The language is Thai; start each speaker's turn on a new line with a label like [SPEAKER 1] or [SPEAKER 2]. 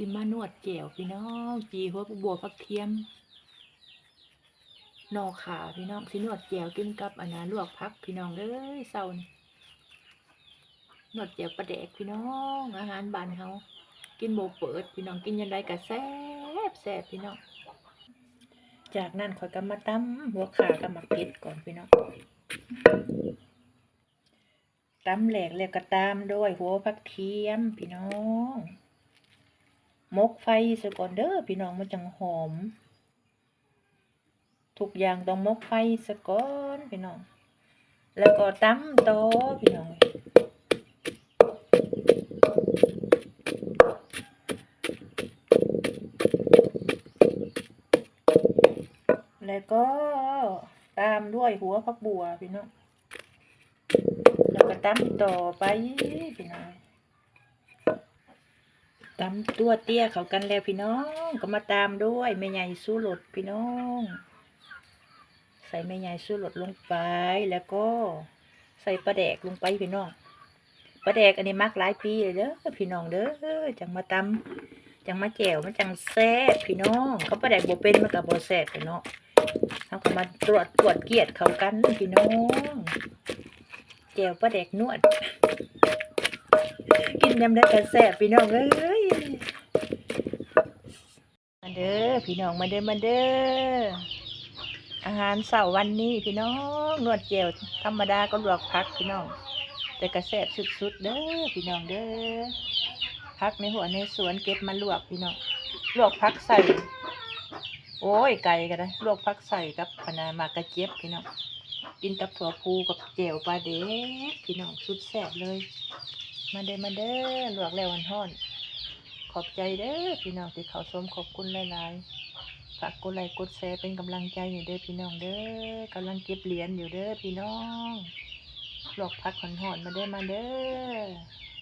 [SPEAKER 1] สิมานวดแจ่วพี่น้องจีหัวบัวฟักเทียมนอขาพี่น้องสินวดแจ่วกินกับอันนั้นลวกพักพี่น้องเอ้ยเศร้านี่นวดแจ่วปลาแดกพี่น้อง อาหารบ้านเฮากินโบเปิดพี่น้องกินยังไงก็แซ่บแซ่บพี่น้องจากนั้นข่อยก็มาตำหัวขากับมาเป็ดก่อนพี่น้องตำแหลกแล้วก็ตามด้วยหัวพักเทียมพี่น้อง มกไฟซะก่อนเด้อพี่น้องมันจังหอม ทุกอย่างต้องมกไฟซะก่อนพี่น้อง แล้วก็ตำต่อพี่น้องแล้วก็ตามด้วยหัวผักบัวพี่น้อง แล้วก็ตำต่อไปพี่น้อง ตำตัวเตี้ยเขากันแล้วพี่น้อง ก็มาตามด้วยแม่ใหญ่สู้รสพี่น้อง ใส่แม่ใหญ่สู้รสลงไปแล้วก็ใส่ปลาแดกลงไปพี่น้องปลาแดกอันนี้มักหลายปีเลยเด้อพี่น้องเด้อจังมาตำจังมาแจวมันจังแซ่บพี่น้องเขาปลาแดกบ่เป็นมันกับบ่แซ่บพี่น้องเขาก็มาตรวจตรวจเกียดเขากันพี่น้องแจวปลาแดกนวด กินยำได้กันแซ่บพี่น้องเอ้ย เด้อพี่น้องมาเด้อมาเด้ออาหารเสาร์วันนี้พี่น้องนวดเจลธรรมดาก็ลวกพักพี่น้อง แต่กระแซบสุดๆเด้อพี่น้องเด้อพักในหัวในสวนเก็บมาลวกพี่น้องลวกพักใส่ โอ้ยไก่ก็ได้ลวกพักใส่กับพนามากระเจี๊ยบพี่น้องกินกับถั่วพูกับเจลปลาเด็กพี่น้องสุดแซบเลย มาเด้อมาเด้อลวกแล้ววันทอน ขอบใจเด้อพี่น้องที่เขาชมขอบคุณหลายๆฝากกดไลค์กดแชร์เป็นกำลังใจอยู่เด้อพี่น้องเด้อกำลังเก็บเหรียญอยู่เด้อพี่น้องลอกพักหอนมาเด้อมาเด้อ